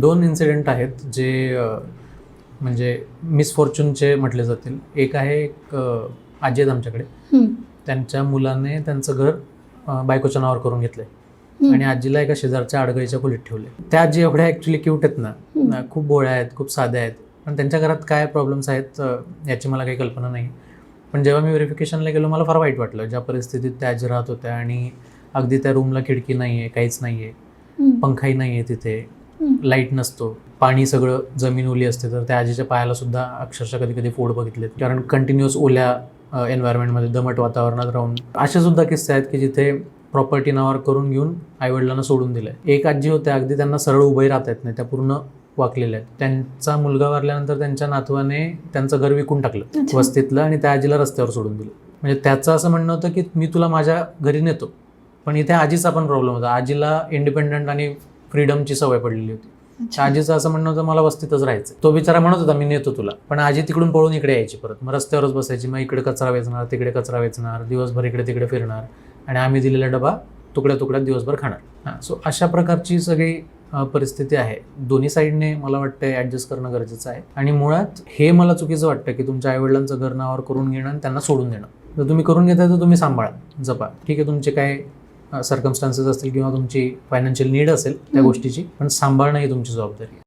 दोन इन्सिडेंट आहेत जे म्हणजे मिसफॉर्च्यूनचे म्हटले जातील. एक आहे एक आजी आहेत आमच्याकडे. त्यांच्या मुलाने त्यांचं घर बायकोच्या नावावर करून घेतलंय. आणि आजीला एका शेजारच्या आडगळीच्या खोलीत ठेवले त्या आजी एवढ्या ॲक्च्युली क्यूट आहेत ना. खूप भोळ्या आहेत खूप साध्या आहेत. पण त्यांच्या घरात काय प्रॉब्लेम्स आहेत याची मला काही कल्पना नाही. पण जेव्हा मी व्हेरिफिकेशनला गेलो मला फार वाईट वाटलं. ज्या परिस्थितीत त्या आजी राहत होत्या आणि अगदी त्या रूमला खिडकी नाही आहे काहीच नाही आहे. पंखाही नाही आहे तिथे. लाइट नसतो. पाणी सगळं जमीन ओली असते तर त्या आजीच्या पायाला सुद्धा अक्षरशः कधी कधी फोड बघितलेत. कारण कंटिन्युअस ओल्या एन्व्हायरमेंटमध्ये दमट वातावरणात राहून. असे सुद्धा किस्से आहेत की जिथे प्रॉपर्टी नावावर करून घेऊन आईवडिलांना सोडून दिलंय. एक आजी होत्या अगदी त्यांना सरळ उभे राहता येत नाही त्या पूर्ण वाकलेल्या आहेत. त्यांचा मुलगा वारल्यानंतर त्यांच्या नातवाने त्यांचं घर विकून टाकलं. वस्तीतलं आणि त्या आजीला रस्त्यावर सोडून दिलं. म्हणजे त्याचं असं म्हणणं होतं की मी तुला माझ्या घरी नेतो. पण इथे आजीचा पण प्रॉब्लेम होता. आजीला इंडिपेंडंट आणि फ्रीडमची सवय पडलेली होती. आजीचं असं म्हणणं होतं मला वस्तीतच राहायचं तो बिचारा म्हणत होता मी नेतो तुला. पण आजी तिकडून पळून इकडे यायची परत. मग रस्त्यावरच बसायची मग इकडे कचरा वेचणार तिकडे कचरा वेचणार दिवसभर इकडे तिकडे फिरणार आणि आम्ही दिलेला डबा तुकड्या तुकड्यात दिवसभर खाणार. हां सो अशा प्रकारची सगळी परिस्थिती आहे. दोन्ही साईडने मला वाटतं ॲडजस्ट करणं गरजेचं आहे. आणि मुळात हे मला चुकीचं वाटतं की तुमच्या आईवडिलांचं घर नावावर करून घेणं आणि त्यांना सोडून देणं. जर तुम्ही करून घेताय तर तुम्ही सांभाळा जपा. ठीक आहे तुमचे काय सर्कमस्टान्सेस असतील किंवा तुमची फायनान्शियल नीड असेल त्या. गोष्टीची पण सांभाळणं ही तुमची जबाबदारी आहे